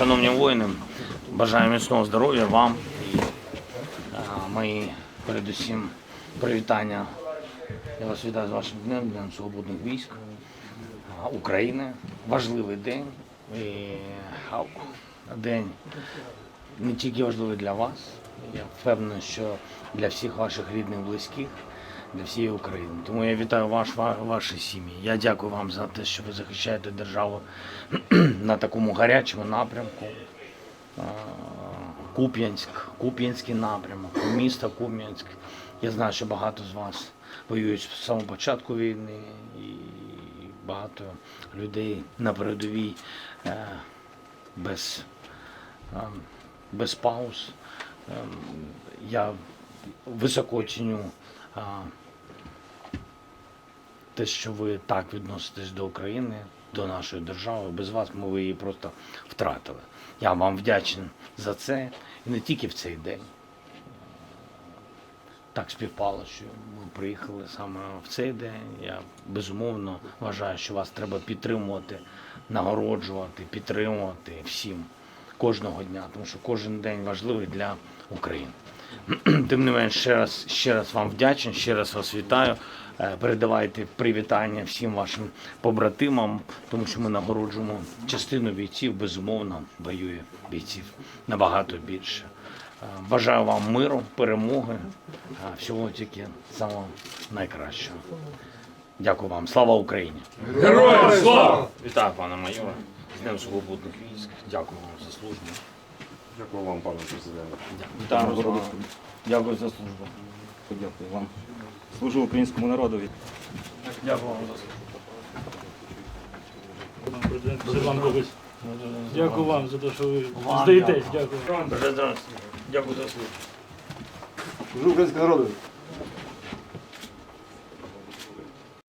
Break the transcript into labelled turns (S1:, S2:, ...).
S1: Шановні воїни, бажаю міцного здоров'я вам і мої передусім привітання. Я вас вітаю з вашим днем, Днем Свободних військ України. Важливий день. І, день не тільки важливий для вас, я впевнений, що для всіх ваших рідних, близьких, для всієї України. Тому я вітаю ваш, ваші сім'ї. Я дякую вам за те, що ви захищаєте державу на такому гарячому напрямку. Куп'янськ, Куп'янський напрямок, місто Куп'янськ. Я знаю, що багато з вас воюють з самого початку війни, і багато людей на передовій е, без, е, без пауз. Е, Я високо ціню те, що ви так відноситесь до України, до нашої держави. Без вас ми ви її просто втратили. Я вам вдячний за це. І не тільки в цей день. Так співпало, що ми приїхали саме в цей день. Я безумовно вважаю, що вас треба підтримувати, нагороджувати, підтримувати всім кожного дня, тому що кожен день важливий для України. Тим не менш, ще раз, ще раз вам вдячний, ще раз вас вітаю. Е, Передавайте привітання всім вашим побратимам, тому що ми нагороджуємо частину бійців, безумовно, воює бійців набагато більше. Е, Бажаю вам миру, перемоги, всього тільки самого найкращого. Дякую вам. Слава Україні!
S2: Героям слава!
S1: Вітаю, пане майоре, з Днем Свободних військ. Дякую вам за службу.
S3: Дякую вам, пане президенте.
S1: Дякую за службу.
S4: Дякую вам. Служу українському народові.
S1: Дякую вам за службу.
S2: Дякую вам за те, що ви здаєтесь.
S1: дякую.
S2: Дякую.
S1: Дякую за службу.
S3: Служу українському народові.